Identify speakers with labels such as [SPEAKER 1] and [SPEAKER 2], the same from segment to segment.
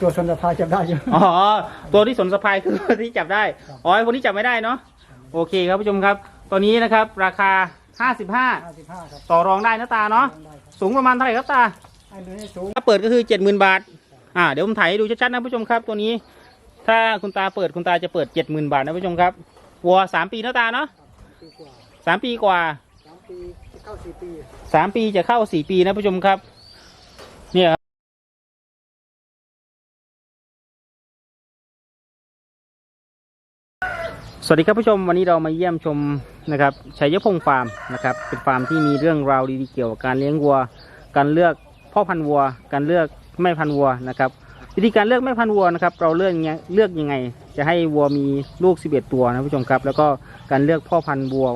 [SPEAKER 1] ตัวสนสภาจับได้อยู่
[SPEAKER 2] อ๋อ ตัวที่สนสะพายคือตัวที่จับได้
[SPEAKER 1] ครับ
[SPEAKER 2] อ๋อไอ้คนที่จับไม่ได้เนาะ โอเคครับผู้ชมครับ ตัวนี้นะครับ ราคา55
[SPEAKER 1] ห้าสิบห้าครับ
[SPEAKER 2] ต่อรองได้นะตาเนาะ
[SPEAKER 1] ได้ครับ
[SPEAKER 2] สูงประมาณเท่าไหร่ครับตา
[SPEAKER 1] ไอ้ตัวนี้สูง
[SPEAKER 2] ถ้าเปิดก็คือ 70,000 บาท อ่า เดี๋ยวผมถ่ายให้ดูชัดๆนะผู้ชมครับ ตัวนี้ ถ้าคุณตาเปิดคุณตาจะเปิด 70,000 บาทนะผู้ชมครับ วัว3ปีนะตาเนาะ
[SPEAKER 1] ปีกว่า
[SPEAKER 2] 3ปีกว่า
[SPEAKER 1] สามปีจะเข้าสี่ปี
[SPEAKER 2] สามปีจะเข้าสี่ปีนะผู้ชมครับ วัสดีครับผู้ชมวันนี้เรามาเยี่ยมชมนะครับชัยพงฟาร์มนะครับเป็นฟาร์มที่มีเรื่องราวดีๆเกี่ยวกับการเลี้ยงวัว การเลือกพ่อพันธุ์วัว การเลือกแม่พันธุ์วัวนะครับวิธีการเลือกแม่พันธุ์วัวนะครับเราเลือกยังเลือกยังไง จะให้วัวมีลูก 11 ตัวนะผู้ชมครับ แล้วก็การเลือกพ่อพันธุ์วัว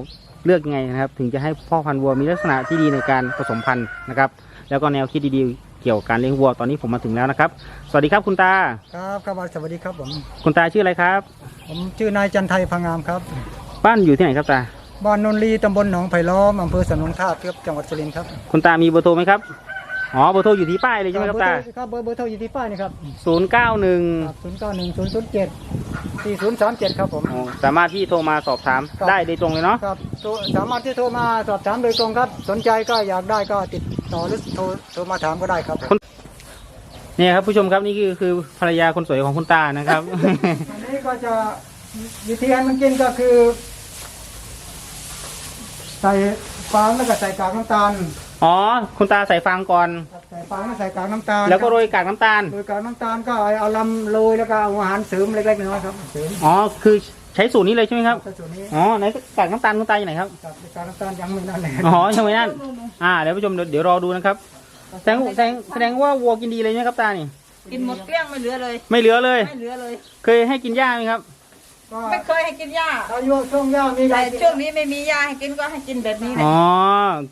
[SPEAKER 2] เลือกยังไงนะครับ ถึงจะให้พ่อพันธุ์วัวมีลักษณะที่ดีในการผสมพันธุ์นะครับ แล้วก็แนวคิดดีๆ เกี่ยวกับการเลี้ยงวัวตอนนี้ผมมาถึงแล้วนะครับ สวัสดีครับคุณตา
[SPEAKER 1] ครับครับสวัสดีครับผม
[SPEAKER 2] คุณตาชื่ออะไรครับ
[SPEAKER 1] ผมชื่อนายจันไทยพังงามครับ
[SPEAKER 2] บ้านอยู่ที่ไหนครับตา
[SPEAKER 1] บ้านนนทรีตำบลหนองไผ่ล้อมอำเภอสนงทาบครับจังหวัดสุรินทร์ครับ
[SPEAKER 2] คุณตามีเบอร์โทรไหมครับ อ๋อเบอร์โทรอยู่ที่ป้ายเลยใช่ไหมครับตา
[SPEAKER 1] เอโทครับเบอร์เบอร์โทรอยู่ที่ป้ายนี่ครับ
[SPEAKER 2] ศูนย์เก้าหนึ่ง
[SPEAKER 1] ศูนย์เก้าหนึ่งศูนย์ศูนย์เจ็ดสี่ศูนย์สามเจ็ดครับผม
[SPEAKER 2] สามารถที่โทรมาสอบถาม
[SPEAKER 1] ครับ
[SPEAKER 2] ได้โดยตรงเลยเนาะ
[SPEAKER 1] ครับโทรสามารถที่โทรมาสอบถามโดยตรงครับ สนใจก็อยากได้ก็ติดต่อหรือโทรโทรมาถามก็ได้ครับผม
[SPEAKER 2] เนี่ยครับผู้ชมครับนี่คือคือภรรยาคนสวยของคุณตานะครับ
[SPEAKER 1] อันนี้ก็จะวิธีให้มันกินก็คือ ใส่ฟางแล้วก็ใส่กากน้ำตาล
[SPEAKER 2] อ๋อ คุณตาใส่ฟางก่อน
[SPEAKER 1] ครับใส่ฟางแล้วใส่กากน้ำตาล
[SPEAKER 2] แล้วก็โรยกากน้ำตาล
[SPEAKER 1] โดยกากน้ำตาลก็เอาลำโรยแล้วก็เอาอาหารเสริมเล็กๆน้อยๆครับเสริม
[SPEAKER 2] อ๋อ คือใช้สูตรนี้เลยใช่ไหมครับ
[SPEAKER 1] ก็ส่วนนี้
[SPEAKER 2] อ๋อไหนกากน้ำตาลคุณตาอยู่ไหนครับ
[SPEAKER 1] กับกากน้ำตาลยังไม่นั่นแหละ
[SPEAKER 2] อ๋อใช่ไหมนั่น อ่าเดี๋ยวผู้ชมเดี๋ยวเดี๋ยวรอดูนะครับ แสดงแสดงแสดงว่าวัวกินดีเลยใช่ไหมครับตานี่
[SPEAKER 3] กินหมดเกลี้ยงไม่เหลือเลย
[SPEAKER 2] ไม่เหลือเลย
[SPEAKER 3] ไม่เหลือเลย
[SPEAKER 2] เคยให้กินหญ้าไหมครับ
[SPEAKER 1] ก็
[SPEAKER 3] ไม่เคยให้กินหญ้า
[SPEAKER 1] อายุช่วงย่ามี
[SPEAKER 3] แต่
[SPEAKER 1] ยา
[SPEAKER 3] ช่วงนี้ไม่มีหญ้าให้กินก็ให้กินแบบนี้แหละ
[SPEAKER 2] อ๋อ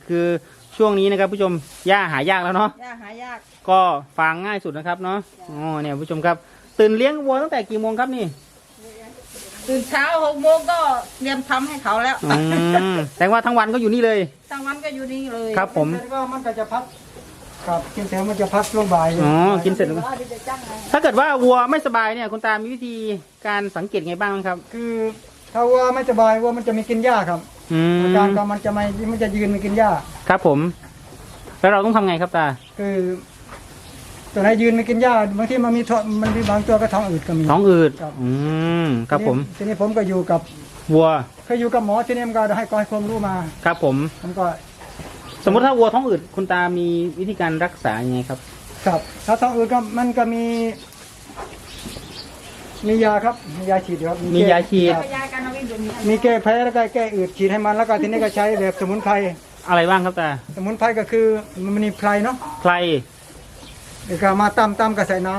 [SPEAKER 2] คือ ช่วงนี้นะครับ ผู้ชมหญ้าหายากแล้วเนาะ
[SPEAKER 3] หญ้าหายาก
[SPEAKER 2] ก็ฟางง่ายสุดนะครับเนาะอ๋อเนี่ยผู้ชมครับ ตื่นเลี้ยงวัวตั้งแต่กี่โมงครับนี่
[SPEAKER 3] ตื่นเช้าหกโมงก็เตรียมทำให้เขาแล้ว
[SPEAKER 2] อืมแสดงว่าทั้งวันก็อยู่นี่เลย
[SPEAKER 3] ทั้งวันก็อยู่นี่เลย
[SPEAKER 2] ครับผม
[SPEAKER 1] แล้วก็มันก็จะพักครับกินเสร็จมันจะพักช่วงบ่าย
[SPEAKER 2] อ๋อกินเสร็จแล้ว
[SPEAKER 3] ว่าจะจ้างไง
[SPEAKER 2] ถ้าเกิดว่าวัวไม่สบายเนี่ยคุณตามีวิธีการสังเกตไงบ้างครับ
[SPEAKER 1] คือถ้าวัวไม่สบายวัวมันจะไม่กินหญ้าครับ
[SPEAKER 2] อืม
[SPEAKER 1] อาการก็มันจะไม่มันจะยืนไม่กินหญ้า
[SPEAKER 2] ครับผม แล้วเราต้องทำไงครับตา
[SPEAKER 1] คือ ตัวไหนยืนไม่กินหญ้าบางทีมันมีท้องมันมีบางตัวก็ท้องอืดก็มี
[SPEAKER 2] ท้องอืด
[SPEAKER 1] ครับ
[SPEAKER 2] อืม ครับผม
[SPEAKER 1] ทีนี้ผมก็อยู่กับ
[SPEAKER 2] วัว
[SPEAKER 1] เคยอยู่กับหมอทีนี้มันก็ให้ก็ให้ความรู้มา
[SPEAKER 2] ครับผม
[SPEAKER 1] ผมก็
[SPEAKER 2] สมมติถ้าวัวท้องอืดคุณตามีวิธีการรักษายังไงครับ
[SPEAKER 1] ครับถ้าท้องอืดก็มันก็มี มียาครับ มียาฉีดอยู่ครับ
[SPEAKER 2] มี
[SPEAKER 1] แก้
[SPEAKER 2] ยาฉีด
[SPEAKER 1] ครับ
[SPEAKER 3] ก็ยากันเอาไว้ดูนี่
[SPEAKER 1] มีแก้แพ้แล้วก็แก้อืดฉีดให้มันแล้วก็ทีนี้ก็ใช้แบบสมุนไพร
[SPEAKER 2] อะไรบ้างครับตา
[SPEAKER 1] สมุนไพรก็คือมันมีไพรเนาะ
[SPEAKER 2] ใคร
[SPEAKER 1] เดี๋ยวก็มาตำตำก็ใส่น้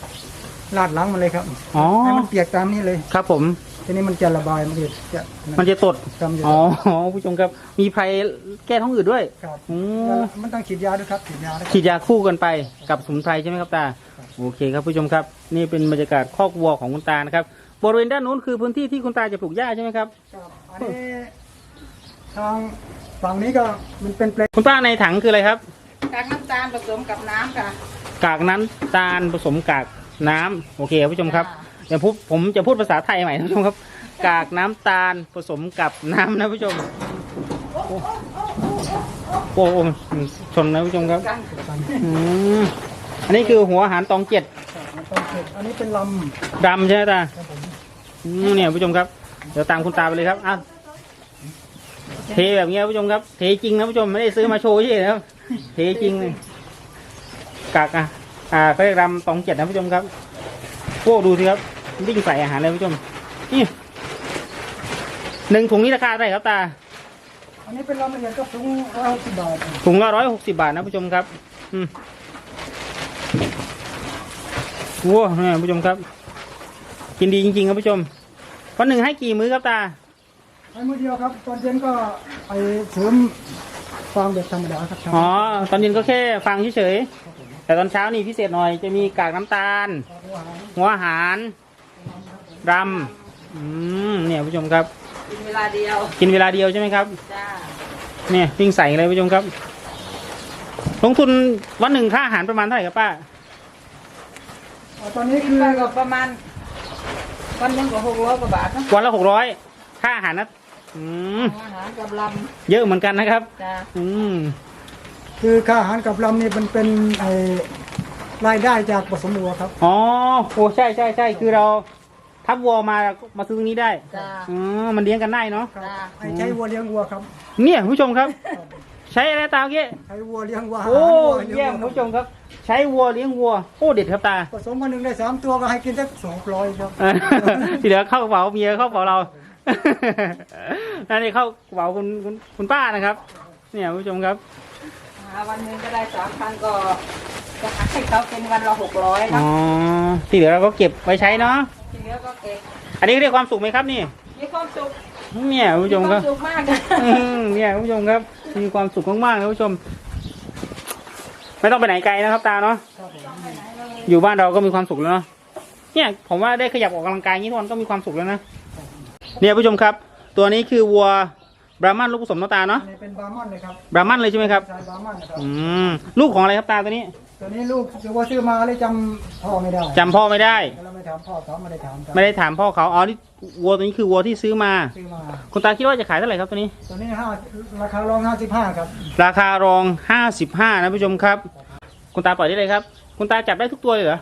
[SPEAKER 1] ำลาดหลังมันเลยครับ
[SPEAKER 2] อ๋อ
[SPEAKER 1] ให้มันเปียกตามนี้เลย
[SPEAKER 2] ครับ ผม
[SPEAKER 1] ทีนี้มันจะระบายมันจะจะ
[SPEAKER 2] มันจะตด
[SPEAKER 1] จำอยู่
[SPEAKER 2] อ๋อผู้ชมครับ มีไพรแก้ท้องอืดด้วย
[SPEAKER 1] ครับ
[SPEAKER 2] อืม
[SPEAKER 1] แล้วมันต้องฉีดยาด้วยครับฉีดยาด้วย
[SPEAKER 2] ฉีดยาคู่กันไปกับสมุนไพรใช่ไหมครับตาโอเคครับผู้ชมครับ นี่เป็นบรรยากาศคอกวัวของคุณตานะครับบริเวณด้านนู้นคือพื้นที่ที่คุณตาจะปลูกหญ้าใช่ไหมครับ
[SPEAKER 1] ครับอันนี้ ทางฝั่งนี้ก็มันเป็นแปลง
[SPEAKER 2] คุณป้าในถังคืออะไรครับ
[SPEAKER 3] กากน้ำตาลผสมกับน้ำค่ะ
[SPEAKER 2] กากน้ำตาลผสมกากน้ำโอเคครับผู้ชมครับเดี๋ยวพูดผมจะพูดภาษาไทยใหม่นะผู้ชมครับ กากน้ำตาลผสมกับน้ำนะผู้ชมโอ้โหโอ้โหชนนะผู้ชมครับ
[SPEAKER 3] กัน
[SPEAKER 2] อืมอันนี้คือหัวอาหารตองเจ็ด
[SPEAKER 1] มันต้องเก็บอันนี้เป็นล
[SPEAKER 2] ดำใช่ไหมตาำ
[SPEAKER 1] ครับผม
[SPEAKER 2] อืมเนี่ยผู้ชมครับเดี๋ยวตามคุณตาไปเลยครับอะ เทแบบเงี้ยผู้ชมครับ เทจริงนะผู้ชมไม่ได้ซื้อมาโชว์เฉยๆนะครับ เทจริงเลยกากอะอ่าเขาเรียกรำตองเจ็ดนะผู้ชมครับโอ้ดูสิครับวิ่งใส่อาหารเลยผู้ชม นี่หนึ่งถุงนี้ราคาเท่าไหร่ครับตา
[SPEAKER 1] อันนี้เป็นลำละเอียดก็สูงร้อยหกสิบบาท
[SPEAKER 2] ถุงละร้อยหกสิบาทนะผู้ชมครับ อืมว้าวเนี่ยผู้ชมครับ กินดีจริงๆครับผู้ชมวันหนึ่งให้กี่มื้อครับตา
[SPEAKER 1] ให้มือเดียวครับ ตอนเย็นก็ไปเสริมฟางแบบธรรมดาครับ
[SPEAKER 2] อ๋อตอนเย็นก็แค่ฟังเฉยๆแต่ตอนเช้านี่พิเศษหน่อยจะมีกากน้ำตาล หัวอาหารรำอืมเนี่ยผู้ชมครับ
[SPEAKER 3] กินเวลาเดียว
[SPEAKER 2] กินเวลาเดียวใช่ไหมครับ
[SPEAKER 3] จ้า
[SPEAKER 2] เนี่ยวิ่งใส่เลยผู้ชมครับ ลงทุนวันหนึ่งค่าอาหารประมาณเท่าไหร่ครับป้า
[SPEAKER 1] ตอนนี้คือ
[SPEAKER 3] ไปก็ประมาณวันหนึงก็หกร้อยกว่าบาทนะ
[SPEAKER 2] วันละหกร้อยค่าอาหารนะ อืม
[SPEAKER 3] อาหารกับล
[SPEAKER 2] เยอะเหมือนกันนะครับำ
[SPEAKER 3] จ้า
[SPEAKER 2] อืม
[SPEAKER 1] คือค่าอาหารกับลำนี่มันเป็นไอ้รายได้จากผสมวัวครับ
[SPEAKER 2] อ๋อโอ้ใช่ใช่ใช่คือเราทับวัวมามาซื้อตรงนี้ได้
[SPEAKER 3] จ้า
[SPEAKER 2] อ๋อมันเลี้ยงกันได้เนาะ
[SPEAKER 1] ครับ
[SPEAKER 3] จ้า
[SPEAKER 1] ไอ้ใช้วัวเลี้ยงวัวครับ
[SPEAKER 2] เนี่ยคุณผู้ชมครับ ใช้อะไรตาเมื่อกี้
[SPEAKER 1] ใช้วัวเลี้ยงวัว
[SPEAKER 2] โอ้
[SPEAKER 1] หาวัวลี้
[SPEAKER 2] เยี่ยม
[SPEAKER 1] วัว
[SPEAKER 2] คุณผู้ชมครับ ใช้วัวเลี้ยงวัวโอ้เด็ดครับตา
[SPEAKER 1] ผสมกันหนึ่งได้สามตัวก็ให้กินสักสองร้อยครับ
[SPEAKER 2] เออที่เหลือเข้ากระเป๋าเมียเข้ากระเป๋าเรา นั่นนี่เข้ากระเป๋าคุณคุณคุณป้านะครับ เนี่ยคุณผู้ชมครับ
[SPEAKER 3] หาวันหนึงก็ได้สามพันก็จะหักให้เขาเป็นวันละหกร้อย
[SPEAKER 2] อ๋
[SPEAKER 3] นะ
[SPEAKER 2] อที่เหลือเราก็เก็บไว้ใช้เนาะ
[SPEAKER 3] ที่เหลือก็เก็บ
[SPEAKER 2] อันนี้เรียกความสุขไหมครับนี่
[SPEAKER 3] มีความสุข
[SPEAKER 2] เนี่ยคุณผู้ชมครับ
[SPEAKER 3] มีวาสุขมากนะ
[SPEAKER 2] อืมเนี่ยคุณผู้ชมครับ มีความสุขมากๆนะคุณผู้ชม ไม่ต้องไปไหนไกลนะครับ ตาเนาะ
[SPEAKER 1] ครับผม
[SPEAKER 2] อยู่บ้านเราก็มีความสุขแล้วเนาะเนี่ย ผมว่าได้ขยับออกกำลังกายอย่างนี้ทุกวันก็มีความสุขแล้วนะ เนี่ยผู้ชมครับ ตัวนี้คือวัวบราหมันลูกผสมน้ำตาเนาะ
[SPEAKER 1] อันนี้เป็นบาร์มอนเลยครับ
[SPEAKER 2] บราหมันเลยใช่ไหมครับ
[SPEAKER 1] สายบาร์มอนนะครับ
[SPEAKER 2] อืมลูกของอะไรครับตาตัวนี้
[SPEAKER 1] ตัวนี้ลูกถือว่าซื้อมาเลยจำพ่อไม่ได้
[SPEAKER 2] จำพ่อไม่ได้
[SPEAKER 1] เราไม่ถามพ่อเขาไม่ได้ถามครับ
[SPEAKER 2] ไม่ได้ถามพ่อเขาอ๋อนี่วัวตัวนี้คือวัวที่ซื้อมา
[SPEAKER 1] ซื้อมา
[SPEAKER 2] คุณตาคิดว่าจะขายเท่าไหร่ครับตัวนี้
[SPEAKER 1] ตัวนี้ห้าราคารองห้าสิบห้าครับ
[SPEAKER 2] ราคารอง 55 นะผู้ชมครับ คุณตาปล่อยได้เลยครับ คุณตาจับได้ทุกตัวเลยเหรอ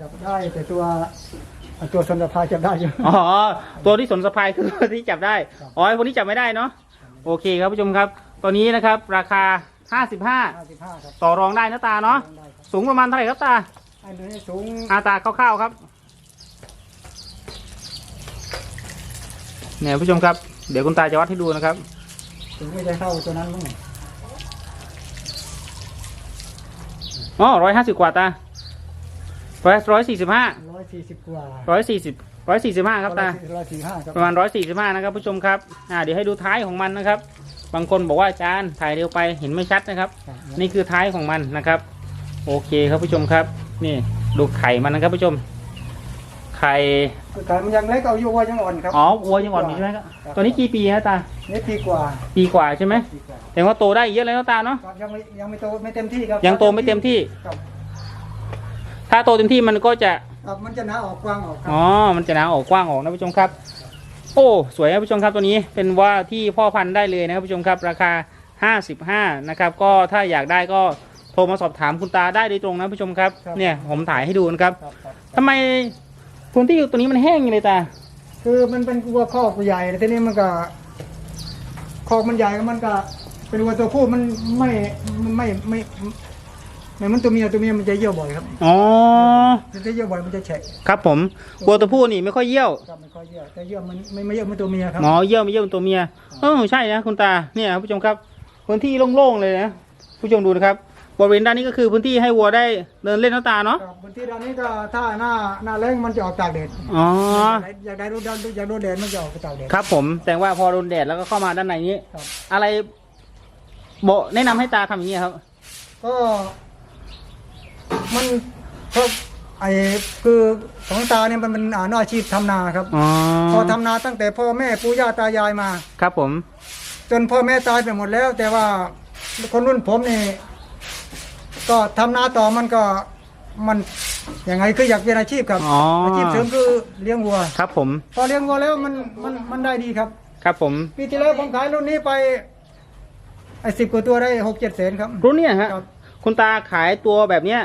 [SPEAKER 1] จับได้แต่ตัว ตัวสนพายจับได้อยู่
[SPEAKER 2] อ๋อ ตัวที่สนสะพายคือตัวที่จับได้อ๋อไอ้พวกนี้จับไม่ได้เนาะโอเคครับผู้ชมครับตัวนี้นะครับ ราคา55
[SPEAKER 1] ห้าสิบห้าครับ
[SPEAKER 2] ต่อรองได้นะตาเนาะ
[SPEAKER 1] ได้ครับ
[SPEAKER 2] สูงประมาณเท่าไหร่ครับตา
[SPEAKER 1] อันนี้สูง
[SPEAKER 2] อาตาคร่าวๆครับ เนี่ยผู้ชมครับ เดี๋ยวคุณตาจะวัดให้ดูนะครับ
[SPEAKER 1] สูงไม่ได้เท่าตัวนั้นมั้ง
[SPEAKER 2] อ๋อร้อยห้าสิบกว่าตา ร้อยร้อยสี่สิบห้า
[SPEAKER 1] ร้อยสี่สิบกว่า
[SPEAKER 2] ร้อยสี่สิบร้อยสี่สิบห้าครับตา
[SPEAKER 1] ร้อยสี่ห้าครับ
[SPEAKER 2] ประมาณร้อยสี่สิบห้านะครับผู้ชมครับอ่าเดี๋ยวให้ดูท้ายของมันนะครับ บางคนบอกว่าอาจารย์ถ่ายเร็วไปเห็นไม่ชัดนะครับ
[SPEAKER 1] ครับ
[SPEAKER 2] นี่คือท้ายของมันนะครับ โอเคครับผู้ชมครับ นี่ดูไข่มันนะครับผู้ชม ไข่
[SPEAKER 1] คือการมันยังเล็กเอาอยู่ว่ายังอ่อนครับ
[SPEAKER 2] อ๋อวัวยังอ่อนอยู่ใช่ไหมครับตัวนี้กี่ปีฮะตา
[SPEAKER 1] นี่ปีกว่า
[SPEAKER 2] ปีกว่าใช่ไหม
[SPEAKER 1] ปีกว่า
[SPEAKER 2] แต่ว่าโตได้เยอะเลยนะตาเนาะ
[SPEAKER 1] ครับยังไม่ยังไม่โตไม่เต็มที่ครับ
[SPEAKER 2] ยังโตไม่เต็มที่
[SPEAKER 1] ครับ
[SPEAKER 2] ถ้าโตเต็มที่มันก็จะ
[SPEAKER 1] ครับมันจะหนาออกกว้างออกครั
[SPEAKER 2] อ๋อมันจะหนาออกกว้างออกนะผู้ชมครับ โอ้สวยครับผู้ชมครับตัวนี้เป็นว่าที่พ่อพันธุ์ได้เลยนะครับผู้ชมครับ ราคา 55นะครับก็ถ้าอยากได้ก็โทรมาสอบถามคุณตาได้โดยตรงนะผู้ชมครับเนี่ยผมถ่ายให้ดูนะครับ
[SPEAKER 1] ครับครับ
[SPEAKER 2] ทำไมพื้นที่ตัวนี้มันแห้งอย่างเลยตา
[SPEAKER 1] คือมันเป็นวัวคอกใหญ่แต่ทีนี้มันก็คอกมันใหญ่มันก็ เป็นวัวตัวผู้มันไม่ไม่ไม่ไม่ ไม่เหมันตัวเมียตัวเมียมันจะเยี่ยวบ่อยครับ
[SPEAKER 2] อ๋อ
[SPEAKER 1] มันจะเยี่ยวบ่อยมันจะแฉะ
[SPEAKER 2] ครับผมวัวตัวผู้นี่ไม่ค่อยเยี่ยว
[SPEAKER 1] ครับมันก็เยี่ยวแต่เยี่ยวมันไม่ไม่เยี่ยวเหมันตัวเมียครับ
[SPEAKER 2] หมอเยี่ยวไม่เยี่ยวเป็นตัวเมียเออใช่นะคุณตาเนี่ยครับผู้ชมครับพื้นที่โล่งๆเลยนะผู้ชมดูนะครับบริเวณด้านนี้ก็คือพื้นที่ให้วัวได้เดินเล่นน้ำตาเนาะ
[SPEAKER 1] ครับบนที่ด้านนี้ก็ถ้าหน้าหน้าแรงมันจะออกตากแดด
[SPEAKER 2] อ๋อ
[SPEAKER 1] อยากได้รูดนอยากโดนแดดมันจะออกไปตากแดด
[SPEAKER 2] ครับผมแต่ว่าพอโดนแดดแล้วก็เข้ามาด้านในนี้
[SPEAKER 1] ครับ
[SPEAKER 2] อะไรโบแนะนำให้ตาทำอย่างนี้ครับ
[SPEAKER 1] ก็ มันเพราะไอ้คือของตาเนี่ยมันเป็นอ่าอาชีพทำนาครับ
[SPEAKER 2] อ๋อ
[SPEAKER 1] พอทำนาตั้งแต่พ่อแม่ปู่ย่าตายายมา
[SPEAKER 2] ครับผม
[SPEAKER 1] จนพ่อแม่ตายไปหมดแล้ว แต่ว่าคนรุ่นผมนี่ ก็ทำนาต่อมันก็มันยังไงคืออยากเป็นอาชีพครับ
[SPEAKER 2] อ๋ออา
[SPEAKER 1] ชีพเสริมคือเลี้ยงวัว
[SPEAKER 2] ครับผม
[SPEAKER 1] พอเลี้ยงวัวแล้วมันมันมันได้ดีครับ
[SPEAKER 2] ครับผม
[SPEAKER 1] ปีที่แล้วผมขายรุ่นนี้ไปไอ้สิบกว่าตัวได้หกเจ็ดแสนครับ
[SPEAKER 2] รุ่นเนี้ยฮะ
[SPEAKER 1] ครับ
[SPEAKER 2] คุณตาขายตัวแบบเนี้ย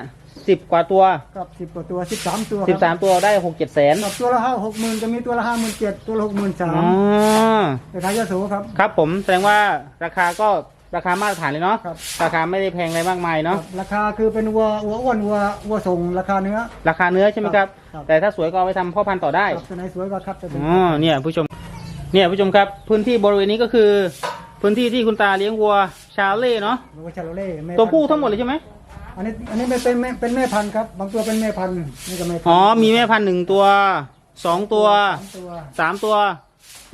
[SPEAKER 2] สิบกว่าตัว
[SPEAKER 1] ครับสิบกว่าตัวสิบสามตัว
[SPEAKER 2] สิบสามตัวได้หกเจ็ดแสน
[SPEAKER 1] ครับตัวละห้าหกหมื่นจะมีตัวละห้าหมื่นเจ็ดตัวละหกหมื่นสา
[SPEAKER 2] อ๋
[SPEAKER 1] ม
[SPEAKER 2] อ
[SPEAKER 1] ไปขายยาสูบครับ
[SPEAKER 2] ครับผมแสดงว่าราคาก็ราคามาตรฐานเลยเนาะ
[SPEAKER 1] ครับ
[SPEAKER 2] ราคาไม่ได้แพงอะไรมากมาย
[SPEAKER 1] ค
[SPEAKER 2] เนาะ
[SPEAKER 1] รับราคาคือเป็นวัววัวอ้วนวัววัวส่งราคาเนื้อ
[SPEAKER 2] ราคาเนื้อใช่ไหมครับ
[SPEAKER 1] ครับ
[SPEAKER 2] แต่ถ้าสวยก็เอาไปทำพ่อพันธุ์ต่อได้
[SPEAKER 1] ครับตัวไหนสวยกว่าครับจะเป็น
[SPEAKER 2] อ๋อเนี่ยผู้ชมเนี่ยผู้ชมครับ พื้นที่บริเวณนี้ก็คือ พื้นที่ที่คุณตาเลี้ยงวัว ชาเล่เนาะ
[SPEAKER 1] วัวชาโลเล่แม่
[SPEAKER 2] ตัวผู้
[SPEAKER 1] พันธุ์
[SPEAKER 2] ทั้งหมดเลยใช่ไหม
[SPEAKER 1] อันนี้อันนี้เป็นเป็นแม่เป็นแม่พันธุ์ครับ บางตัวเป็นแม่พันธุ์นี่ก็แม่พันธุ์
[SPEAKER 2] อ๋อมีแม่พันธุ์หนึ่งตัวสองตัว
[SPEAKER 1] สามตัว
[SPEAKER 2] สามตัว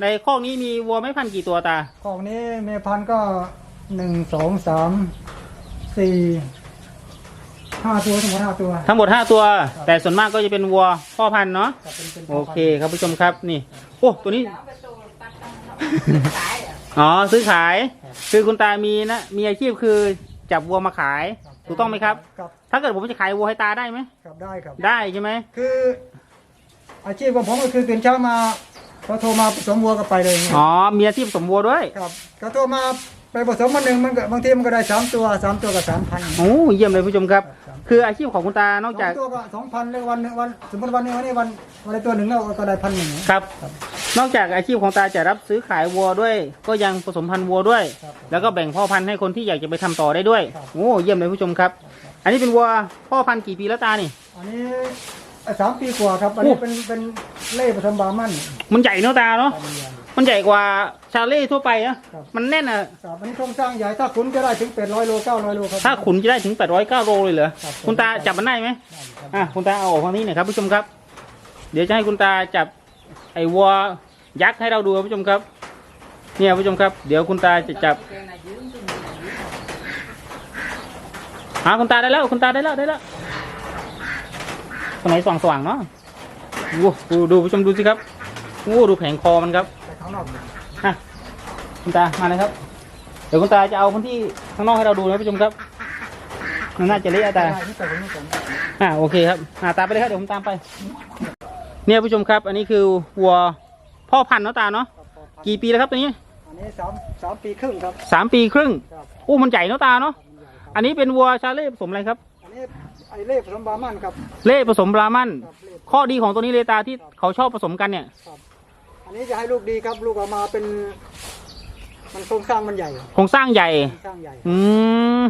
[SPEAKER 2] ในคอกนี้มีวัวแม่พันธุ์กี่ตัวตา
[SPEAKER 1] ของนี้แม่พันธุ์ก็หนึ่งสองสามสี่ห้าตัวทั้งหมดห้าตัว
[SPEAKER 2] ทั้งหมดห้าตัว
[SPEAKER 1] ครับ
[SPEAKER 2] แต่ส่วนมากก็จะเป็นวัวพ่อพันธุ์เนาะ
[SPEAKER 1] ครับเป็นเป็น
[SPEAKER 2] โอเคครับผู้ชมครับนี่ โอ้ ตัวนี้
[SPEAKER 3] เอาไปตัวตัดตังค์ขาย อะ
[SPEAKER 2] อ๋อซื้อขายคือคุณตามีนะมีอาชีพคือจับวัวมาขาย
[SPEAKER 1] ครับ
[SPEAKER 2] ถูกต้องไหมครับ
[SPEAKER 1] ครับ
[SPEAKER 2] ถ้าเกิดผมจะขายวัวให้ตาได้ไหม
[SPEAKER 1] ครับได้ครับ
[SPEAKER 2] ได้ใช่ไหม
[SPEAKER 1] คืออาชีพของผมก็คือตื่นเช้ามาพอโทรมาผสมวัวก็ไปเลย
[SPEAKER 2] อ๋อมีอาชีพผสมวัวด้วย
[SPEAKER 1] ครับก็โทรมาไปผสมวันหนึ่งมันก็บางทีมันก็ได้สามตัวสามตัวก็สามพัน
[SPEAKER 2] โอ้เยี่ยมเลยผู้ชมครับ คืออาชีพของคุณตานอก
[SPEAKER 1] ส
[SPEAKER 2] จาก
[SPEAKER 1] องตัวก็สองพันเลยวันหนึ่งวันสมมติวันนี้วันนี้วันวันละตัวหนึ่งแล้วก็ได้พันหนึ่ง
[SPEAKER 2] ครับ นอกจากอาชีพของตาจะรับซื้อขายวัวด้วย ก็ยังผสมพันธุ์วัวด้วย
[SPEAKER 1] ครับ
[SPEAKER 2] แล้วก็แบ่งพ่อพันธุ์ให้คนที่อยากจะไปทำต่อได้ด้วย
[SPEAKER 1] ครับ
[SPEAKER 2] โอ้เยี่ยมเลยผู้ชมครับ อันนี้เป็นวัวพ่อพันธุ์กี่ปีแล้วตานี่
[SPEAKER 1] อันนี้สามปีกว่าครับ อันนี้
[SPEAKER 2] โอ้
[SPEAKER 1] เป็นเป็นเล่ผสมบามั่น
[SPEAKER 2] มันใหญ่เนาะตาเนาะ
[SPEAKER 1] ครับ
[SPEAKER 2] มันใหญ่กว่าชาเล่ทั่วไปนะ ครับ มันแน่นอะ
[SPEAKER 1] ครับอันนี้โครงสร้างใหญ่ถ้าขุนจะได้ถึงแปดร้อยโลเก้าร้อยโลครับ
[SPEAKER 2] ถ้าขุนจะได้ถึง800 9โลเลยเหรอ
[SPEAKER 1] ครับ
[SPEAKER 2] คุณตาจับมันได้ไหม
[SPEAKER 1] ได้ครับ
[SPEAKER 2] อะคุณตาเอาออกทางนี้หน่อยครับผู้ชมครับ เดี๋ยวจะให้คุณตาจับไอ้วัวยักษ์ให้เราดูครับผู้ชมครับ เนี่ยผู้ชมครับ เดี๋ยวคุณตาจะจับหาคุณตาได้แล้ว คุณตาได้แล้วได้แล้วตรงไหนสว่างสว่างๆเนาะโอ้ดูดูผู้ชมดูสิครับโอ้ดูแผงคอมันครับ
[SPEAKER 1] แต่ ข้างนอก
[SPEAKER 2] อะคุณตามาเลยครับ เดี๋ยวคุณตาจะเอาพื้นที่ข้างนอกให้เราดูนะผู้ชมครับมันน่าจะเละอะตา
[SPEAKER 1] ได้ที่ใส่ไว้นี่ก่อน
[SPEAKER 2] อ่าโอเคครับอ่าตามไปเลยครับเดี๋ยวผมตามไป เนี่ยผู้ชมครับ อันนี้คือวัวพ่อพันธุ์เนาะตาเนาะ
[SPEAKER 1] ครับครับ
[SPEAKER 2] กี่ปีแล้วครับตัวนี้
[SPEAKER 1] อันนี้สามสามปีครึ่งครับ
[SPEAKER 2] สามปีครึ่ง
[SPEAKER 1] ครับ
[SPEAKER 2] อู้มันใหญ่เนาะตาเนาะ
[SPEAKER 1] มันใหญ่ครับ
[SPEAKER 2] อันนี้เป็นวัวชาเล่ผสมอะไรครับ
[SPEAKER 1] อันนี้ไอเล่ผสมบามั่นครับ
[SPEAKER 2] เล่ผสมบรามัน
[SPEAKER 1] ครับเล่
[SPEAKER 2] ข้อดีของตัวนี้เลยตาที่เขาชอบผสมกันเนี่ย
[SPEAKER 1] ครับ อันนี้จะให้ลูกดีครับ ลูกออกมาเป็น มันโครงสร้างมันใหญ่
[SPEAKER 2] โครงสร้างใหญ่
[SPEAKER 1] โครงสร้างใหญ่
[SPEAKER 2] อืม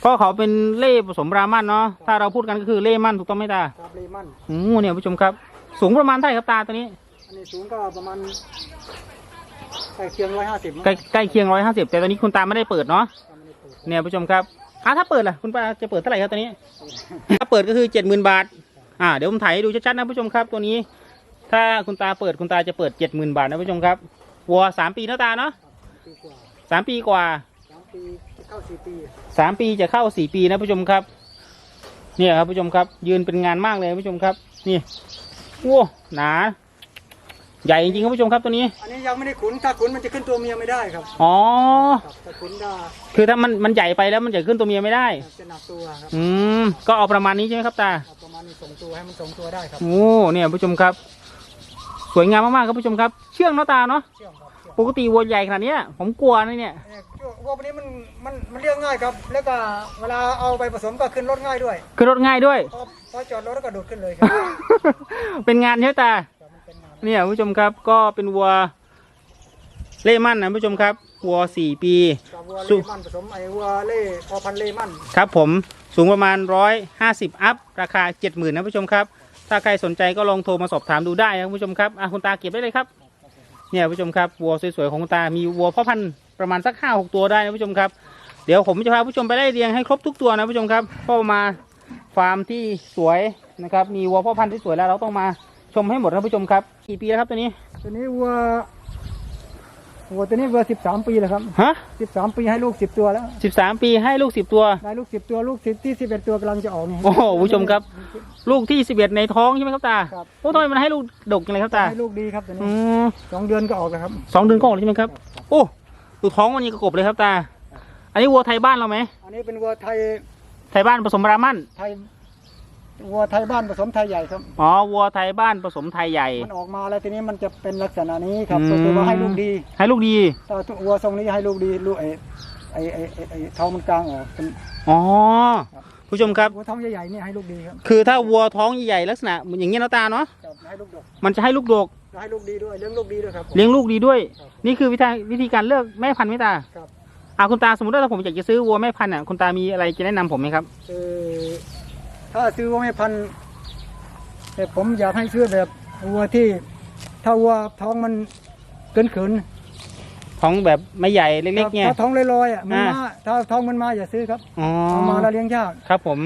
[SPEAKER 2] เพราะเขาเป็นเล่ผสมบรามันเนาะถ้าเราพูดกันก็คือเล่มันถูกต้องไหมตา
[SPEAKER 1] ครับเลมัน
[SPEAKER 2] อืมเนี่ยผู้ชมครับ สูงประมาณเท่าไหร่ครับตาตัวนี้
[SPEAKER 1] อันนี้สูงก็ประมาณใกล้เคียงร้อยห้าสิบ
[SPEAKER 2] ใกล้ใกล้เคียงร้อยห้าสิบแต่ตอนนี้คุณตาไม่ได้เปิดเนาะเนี่ยผู้ชมครับอะถ้าเปิดล่ะคุณป้าจะเปิดเท่าไหร่ครับตัวนี้ ถ้าเปิดก็คือเจ็ดหมื่นบาท อ่าเดี๋ยวผมถ่ายให้ดูชัดๆนะผู้ชมครับตัวนี้ ถ้าคุณตาเปิดคุณตาจะเปิดเจ็ดหมื่นบาทนะผู้ชมครับวัวสามปีเนาะตาเนาะ
[SPEAKER 1] ปีกว่า
[SPEAKER 2] สามปีกว่า
[SPEAKER 1] สามปีจะเข้าสี่ปี
[SPEAKER 2] สามปีจะเข้าสี่ปีนะผู้ชมครับ เนี่ยครับผู้ชมครับ ยืนเป็นงานมากเลยผู้ชมครับ นี่โว้หนาใหญ่จริงๆครับผู้ชมครับตัวนี้
[SPEAKER 1] อันนี้ยังไม่ได้ขุนถ้าขุนมันจะขึ้นตัวเมียไม่ได้ครับ
[SPEAKER 2] อ๋อ
[SPEAKER 1] ครับถ้าขุนได้
[SPEAKER 2] คือถ้ามันมันใหญ่ไปแล้วมันจะขึ้นตัวเมียไม่ได้
[SPEAKER 1] จะหนักตัวครับ
[SPEAKER 2] อืม ก็เอาประมาณนี้ใช่ไหมครับตา
[SPEAKER 1] เอาประมาณนี้ส่งตัวให้มันส่งตัวได้ครับ
[SPEAKER 2] โอ้ เนี่ยผู้ชมครับ สวยงามมากๆครับผู้ชมครับ เชื่องเนาะตาเนาะ
[SPEAKER 1] เชื่อมครับเชื่อม
[SPEAKER 2] ปกติวัวใหญ่ขนาดเนี้ยผมกลัวนะเนี่ย
[SPEAKER 1] เนี่ยวัวพวกนี้มันมันมันเลี้ยงง่ายครับ แล้วก็เวลาเอาไปผสมก็ขึ้นรถง่ายด้วย
[SPEAKER 2] คือรถง่ายด้วย
[SPEAKER 1] พอพอจอดรถแล้วก็โดดขึ้นเลยครับ
[SPEAKER 2] เป็นงานใช่ไหมตา
[SPEAKER 1] ครับมันเป็นงาน
[SPEAKER 2] เนี่ยผู้ชมครับก็เป็นวัวเล่มั่นนะผู้ชมครับวัวสี่ปี
[SPEAKER 1] กับวัว
[SPEAKER 2] สู้
[SPEAKER 1] เล่มันผสมไอ้วัวเล่พอพันธุ์เล่มัน
[SPEAKER 2] ครับผมสูงประมาณร้อยห้าสิบอัพ ราคาเจ็ดหมื่นนะผู้ชมครับ ถ้าใครสนใจก็ลองโทรมาสอบถามดูได้นะผู้ชมครับอะคุณตาเก็บได้เลยครับ เนี่ยผู้ชมครับวัวสวยๆของคุณตา มีวัวพ่อพันธุ์ประมาณสักห้าหกตัวได้นะผู้ชมครับ เดี๋ยวผมจะพาผู้ชมไปไล่เรียงให้ครบทุกตัวนะผู้ชมครับเพราะมาฟาร์มที่สวยนะครับ มีวัวพ่อพันธุ์ที่สวยแล้วเราต้องมาชมให้หมดนะผู้ชมครับ กี่ปีแล้วครับตัวนี้
[SPEAKER 1] ตัวนี้วัว วัวตัวนี้วัวสิบสามปีแล้วครับ
[SPEAKER 2] ฮะ
[SPEAKER 1] สิบสามปีให้ลูกสิบตัวแล้ว
[SPEAKER 2] สิบสามปีให้ลูกสิบตัว
[SPEAKER 1] ได้ลูกสิบตัวลูกสิบที่สิบเอ็ดตัวกำลังจะออกนี่
[SPEAKER 2] โอ้โหผู้ชมครับ ลูกที่สิบเอ็ดในท้องใช่ไหมครับตา
[SPEAKER 1] ครับ
[SPEAKER 2] โอ้ทำไมมันให้ลูกดกจังเลยครับตา
[SPEAKER 1] ให้ลูกดีครับตัว
[SPEAKER 2] อื
[SPEAKER 1] นี้
[SPEAKER 2] ม
[SPEAKER 1] สองเดือนก็ออกแล้วครับ
[SPEAKER 2] สองเดือนก็ออกแล้วใช่ไหมครับ โอ้ดูท้องมันยังกระกบเลยครับตา อันนี้วัวไทยบ้านเราไหม
[SPEAKER 1] อันนี้เป็นวัวไทย
[SPEAKER 2] ไทยบ้านผสมบรามัน
[SPEAKER 1] ไทย วัวไทยบ้านผสมไทยใหญ่ครับ
[SPEAKER 2] อ๋อวัวไทยบ้านผสมไทยใหญ่
[SPEAKER 1] มันออกมาแล้วทีนี้มันจะเป็นลักษณะนี้ครับ
[SPEAKER 2] อืม
[SPEAKER 1] ก็คือว่าให้ลูกดี
[SPEAKER 2] ให้ลูกดี
[SPEAKER 1] ถ้าวัวทรงนี้ให้ลูกดีลูกไอ้ไอ้ไอ้ไอ้ไอ้ท้องมันกลางออกเป็น
[SPEAKER 2] อ๋อ ผู้ชมครับ
[SPEAKER 1] วัวท้องใหญ่ๆนี่ให้ลูกดีครับ
[SPEAKER 2] คือถ้าวัวท้องใหญ่ๆลักษณะอย่างเงี้ยเนาะตาเนาะ
[SPEAKER 1] ครับให้ลูกดก
[SPEAKER 2] มันจะให้ลูกดก
[SPEAKER 1] ให้ลูกดีด้วยเลี้ยงลูกดีด้วยครับผม
[SPEAKER 2] เลี้ยงลูกดีด้วย
[SPEAKER 1] ครับ
[SPEAKER 2] นี่คือวิธีวิธีการเลือกแม่พันธุ์ไหมตา
[SPEAKER 1] ครับ
[SPEAKER 2] อ่าคุณตาสมมติว่าถ้าผมอยากจะซื้อวัวแม่พันธุ์อะคุณตามีอะไรจะแนะนำผมไหมครับ
[SPEAKER 1] คือ ถ้าซื้อวัวแม่พันธุ์แต่ผมอยากให้ซื้อแบบวัวที่ถ้าวัวท้องมันเกินขืน
[SPEAKER 2] ท้องแบบไม่ใหญ่เล็กๆเนี่ย
[SPEAKER 1] ถ้าท้องลอยๆอะมัน
[SPEAKER 2] อ่า
[SPEAKER 1] มาถ้าท้องมันมาอย่าซื้อครับ
[SPEAKER 2] อ๋อ
[SPEAKER 1] เอามาแล้วเลี้ยงยาก
[SPEAKER 2] ครับผม